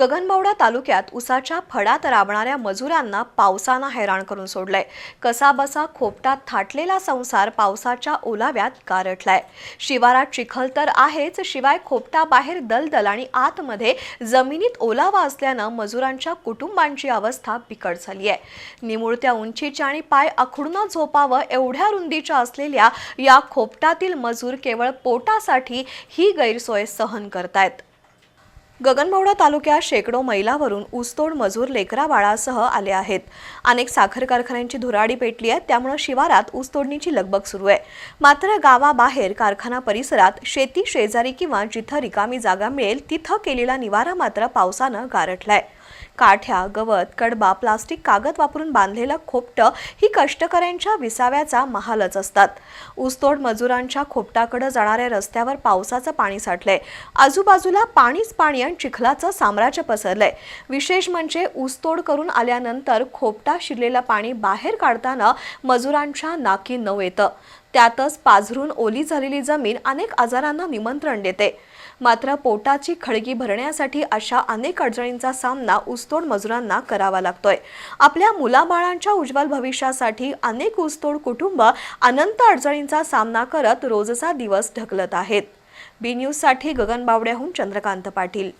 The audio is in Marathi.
गगनबावडा तालुक्यात उसाच्या फडात राबणाऱ्या मजुरांना पावसानं हैराण करून सोडलंय. कसाबसा खोपटात थाटलेला संसार पावसाच्या ओलाव्यात गारठलाय. शिवारात चिखल तर आहेच शिवाय खोपटाबाहेर दलदल आणि आतमध्ये जमिनीत ओलावा असल्यानं मजुरांच्या कुटुंबांची अवस्था बिकट झाली आहे निमुळत्या उंचीच्या आणि पाय आखडून झोपावं एवढ्या रुंदीच्या असलेल्या या खोपटातील मजूर केवळ पोटासाठी ही गैरसोय सहन करतायत. गगनबावडा तालुक्यात शेकडो मैलावरून ऊसतोड मजूर लेकरा बाळासह आले आहेत. अनेक साखर कारखान्यांची धुराडी पेटली आहे. त्यामुळे शिवारात ऊसतोडणीची लगबग सुरू आहे. मात्र गावाबाहेर कारखाना परिसरात शेती शेजारी किंवा जिथं रिकामी जागा मिळेल तिथं केलेला निवारा मात्र पावसानं गारठलाय. काठ्या गवत कडबा प्लास्टिक कागद वापरून बांधलेलं खोपटं ही कष्टकऱ्यांच्या विसाव्याचा महालच असतात. ऊसतोड मजुरांच्या खोपटाकडे जाणाऱ्या रस्त्यावर पावसाचं पाणी साठलंय. आजूबाजूला पाणीच पाणी कारण चिखलाचं साम्राज्य पसरलंय. विशेष म्हणजे ऊसतोड करून आल्यानंतर खोपटा शिरलेलं पाणी बाहेर काढताना मजुरांच्या नाकी नऊ येतं. त्यातच पाझरून ओली झालेली जमीन अनेक आजारांना निमंत्रण देते. मात्र पोटाची खळगी भरण्यासाठी अशा अनेक अडचणींचा सामना ऊसतोड मजुरांना करावा लागतोय. आपल्या मुलाबाळांच्या उज्ज्वल भविष्यासाठी अनेक ऊसतोड कुटुंब अनंत अडचणींचा सामना करत रोजचा दिवस ढकलत आहेत. बी न्यूजसाठी गगन बावड्याहून चंद्रकांत पाटील.